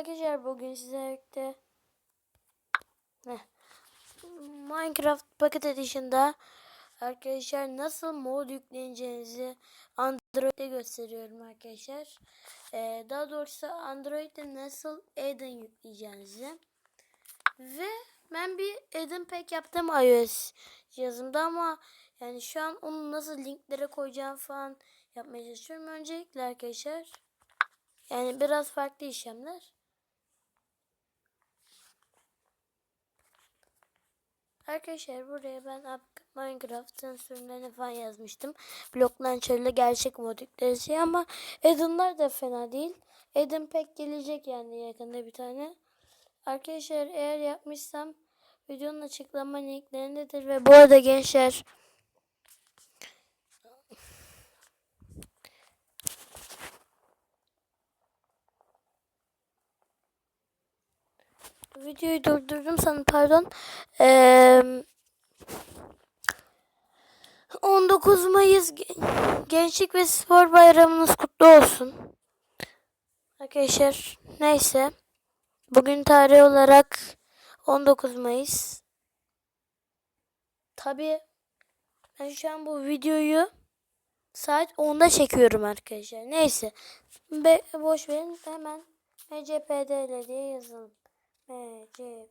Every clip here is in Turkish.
Arkadaşlar bugün Heh. Minecraft Pocket Edition'da arkadaşlar nasıl mod yükleyeceğinizi Android'de gösteriyorum arkadaşlar. Ee, daha doğrusu Android'de nasıl Eden yükleyeceğinizi ve ben bir Eden Pack yaptım iOS cihazımda ama yani şu an onu nasıl linklere koyacağım falan yapmaya çalışıyorum. Öncelikle arkadaşlar yani biraz farklı işlemler. Arkadaşlar buraya ben Minecraft'ın sürümlerini falan yazmıştım. Block Launcher'la gerçek mod yüklerisi ama Eden'lar da fena değil. Eden pek gelecek yani yakında bir tane. Arkadaşlar eğer yapmışsam videonun açıklama linklerindedir ve bu arada gençler videoyu durdurdum sana pardon. Eee 19 Mayıs Gen- Gençlik ve Spor Bayramınız kutlu olsun. Arkadaşlar neyse. Bugün tarih olarak 19 Mayıs. Tabi ben şu an bu videoyu saat 10'da çekiyorum arkadaşlar. Neyse. Be boş verin hemen MCPDL diye yazalım. MC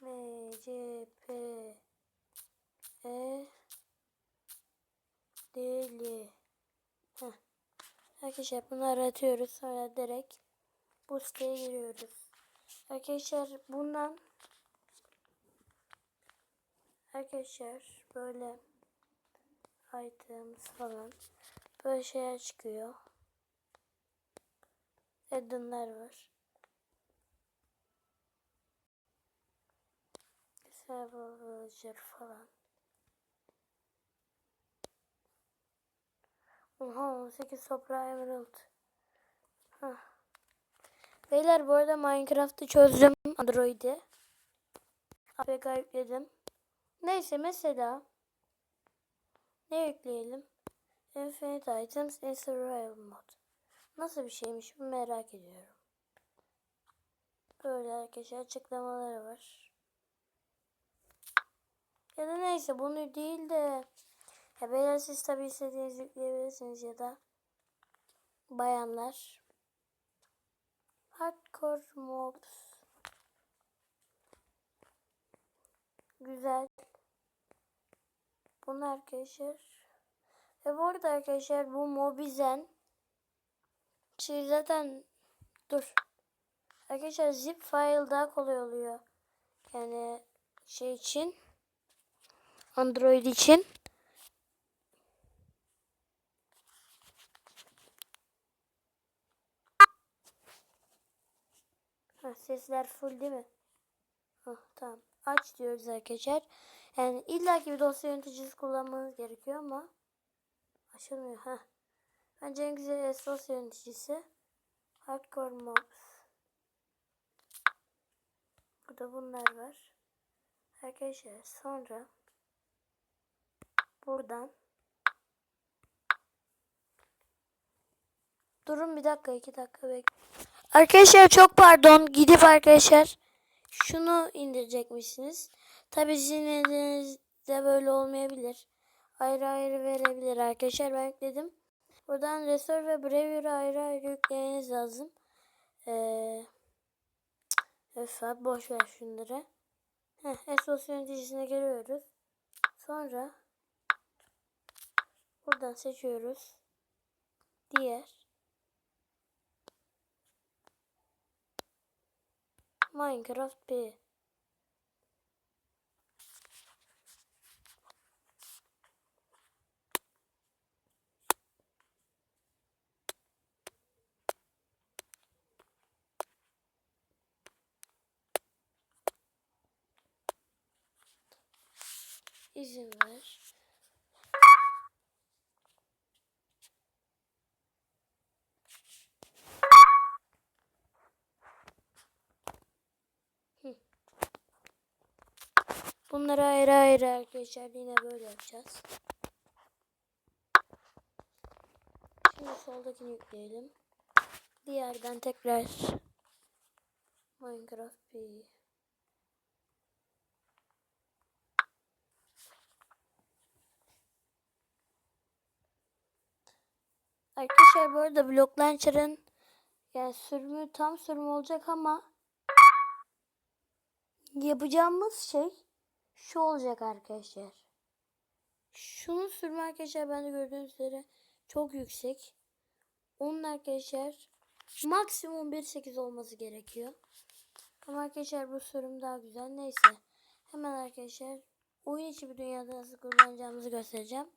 MCP e deli. Heh. Arkadaşlar bunu aratıyoruz. Sonra direkt bu siteye giriyoruz. Arkadaşlar bundan Arkadaşlar böyle items falan böyle şeyler çıkıyor. Addon'lar var. Server Villager falan. Oha 18 Sopra Emerald. Hah. Beyler bu arada Minecraft'ı çözdüm Android'i. APK yükledim. Neyse mesela ne yükleyelim? Infinite Items in Survival Mode. Nasıl bir şeymiş bu merak ediyorum. Böyle arkadaşlar açıklamaları var. Ya da neyse bunu değil de ya beyler siz tabi istediğiniz yükleyebilirsiniz ya da bayanlar. Hardcore mobs. Güzel. Bunu arkadaşlar. Ve bu arada arkadaşlar bu Mobizen şey zaten dur. Arkadaşlar zip file daha kolay oluyor. Yani şey için Android için. Ha, sesler full değil mi? Ha, tamam. Aç diyoruz arkadaşlar. Yani illaki bir dosya yöneticisi kullanmanız gerekiyor ama açılmıyor. Ha. Bence en güzel dosya yöneticisi Hardcore Mobs. Burada bunlar var. Arkadaşlar sonra buradan Durun bir dakika iki dakika bek. Arkadaşlar çok pardon gidip arkadaşlar şunu indirecekmişsiniz. Tabi sizin elinizde böyle olmayabilir. Ayrı ayrı verebilir arkadaşlar ben yükledim. Buradan Restore ve Brevier ayrı ayrı yüklemeniz lazım. Ee, öf boş ver şunları. Heh, SOS yöneticisine geliyoruz. Sonra buradan seçiyoruz. Diğer Minecraft B. İzin ver. Bunları ayrı ayrı arkadaşlar yine böyle yapacağız. Şimdi soldakini yükleyelim. Bir yerden tekrar Minecraft bir Arkadaşlar bu arada Block Launcher'ın yani sürümü tam sürüm olacak ama yapacağımız şey şu olacak arkadaşlar. Şunun sürümü arkadaşlar ben de gördüğünüz üzere çok yüksek. Onun arkadaşlar maksimum 1.8 olması gerekiyor. Ama arkadaşlar bu sürüm daha güzel. Neyse. Hemen arkadaşlar oyun içi bir dünyada nasıl kullanacağımızı göstereceğim.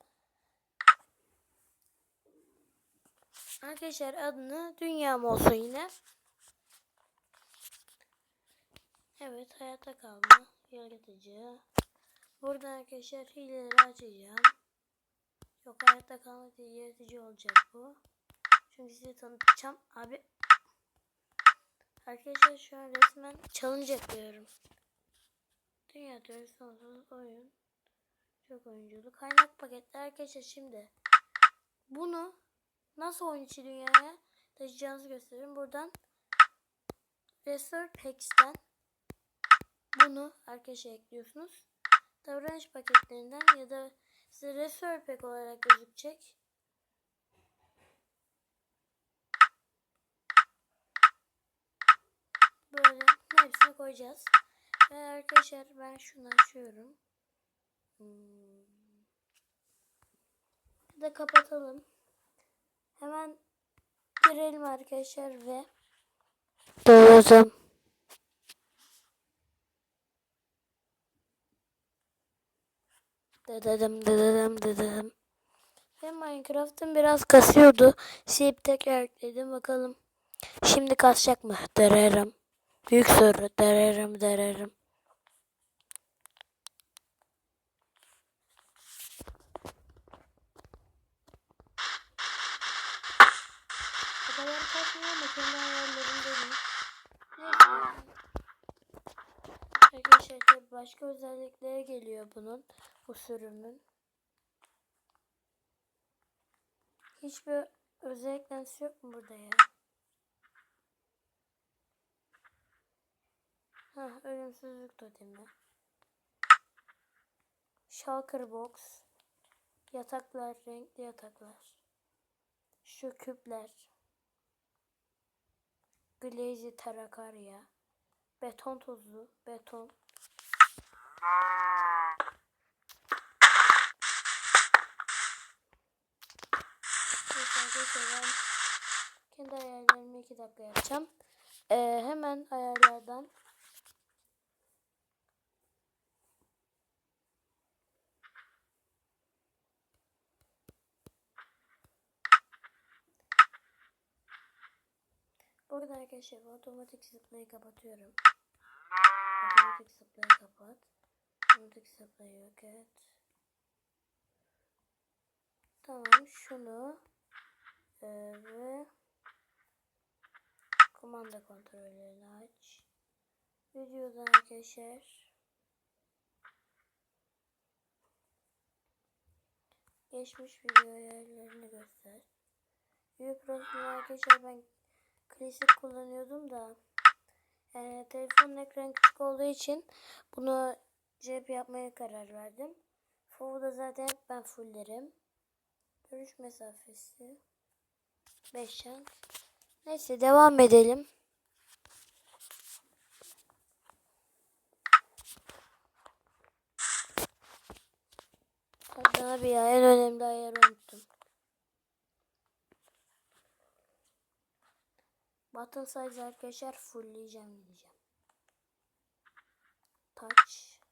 Arkadaşlar adını dünyam olsun yine. Evet hayatta kalma. Yaratıcı. Burada arkadaşlar hileleri açacağım. Yok hayatta kalma değil yaratıcı olacak bu. Çünkü size tanıtacağım. Abi Arkadaşlar şu an resmen challenge yapıyorum. Dünya türü sonsuz oyun. Çok oyunculu. Kaynak paketler arkadaşlar şimdi. Bunu nasıl oyun içi dünyaya taşıyacağınızı gösteririm. Buradan Restore Packs'ten bunu arkadaşlar ekliyorsunuz. Davranış paketlerinden ya da size Restore Pack olarak gözükecek. Böyle hepsini koyacağız. Ve arkadaşlar ben şunu açıyorum. Hmm. Bir de kapatalım. Hemen girelim arkadaşlar ve Doğdum. Dededim dededim dededim. Ve Minecraft'ın biraz kasıyordu. Silip tekrar ekledim bakalım. Şimdi kasacak mı? Dererim. Büyük soru. Dererim dererim. O kadar kasmıyor ama kendi ayarlarındayım. Neyse. Arkadaşlar başka özellikleri geliyor bunun. Bu sürümün. Hiçbir özelliklentisi yok mu burada ya? Ha, ölümsüzlük totemi. Shulker box. Yataklar, renkli yataklar. Şu küpler. Glazy Terracarya. Beton tozu, beton. Neyse ben kendi ayarlarımı 2 dakika yapacağım. Ee, hemen ayarlardan Burada arkadaşlar otomatik zıplayı kapatıyorum. Otomatik zıplayı kapat. Otomatik zıplayı yok et. Tamam şunu e, ve kumanda kontrollerini aç. Videodan arkadaşlar geçmiş video ayarlarını göster. Büyük profil arkadaşlar ben klasik kullanıyordum da yani telefonun ekranı küçük olduğu için bunu cep yapmaya karar verdim. Full da zaten ben fulllerim. Görüş mesafesi 5 yan. Neyse devam edelim. Abi ya en önemli ayarı unuttum. Button size arkadaşlar fullleyeceğim gideceğim. Touch.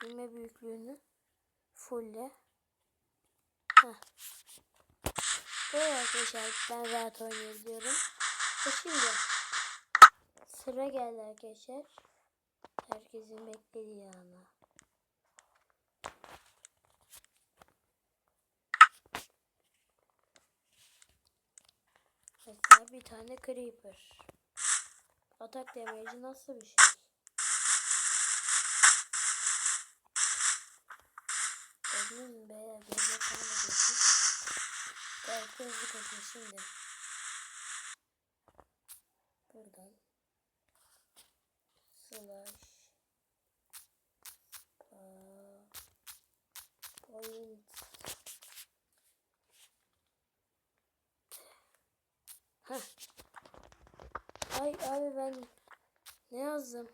Düğme büyüklüğünü fullle. Heh. Böyle arkadaşlar ben rahat oynayabiliyorum. Ve şimdi sıra geldi arkadaşlar. Herkesin beklediği ana. Mesela bir tane creeper. Atak damage'i nasıl bir şey? Gördünüz mü beyler? Gözler falan da gördüm. Belki hızlı koşun şimdi. Buradan. Slash. Point. Heh. Ay abi ben ne yazdım?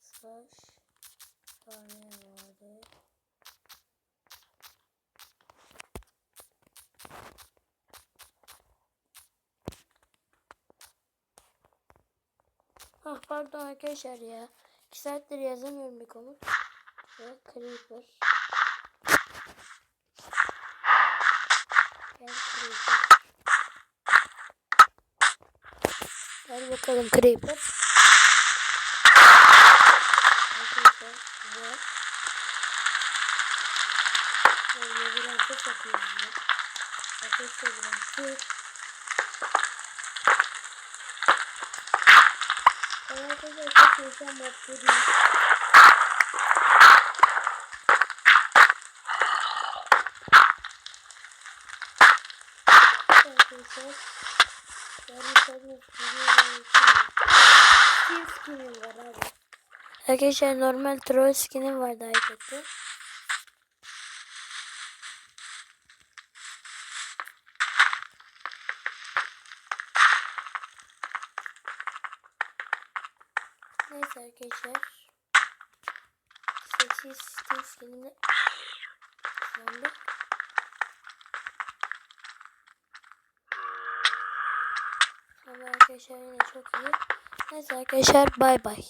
Slash. Tane vardı. Ah pardon arkadaşlar ya. 2 saattir yazamıyorum bir komut. Ve Creeper. Gel Creeper. Gel bakalım Creeper. Arkadaşlar ve Böyle bir ateş yapıyorum ben. Ateş yapıyorum. Şu Arkadaşlar. Arkadaşlar normal troll skinim vardı iPad'de. Arkadaşlar. Seksi Steve skinimle Zombi. Ama arkadaşlar yine çok iyi. Neyse arkadaşlar bay bay.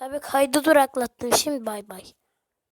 Abi kaydı duraklattım şimdi bay bay.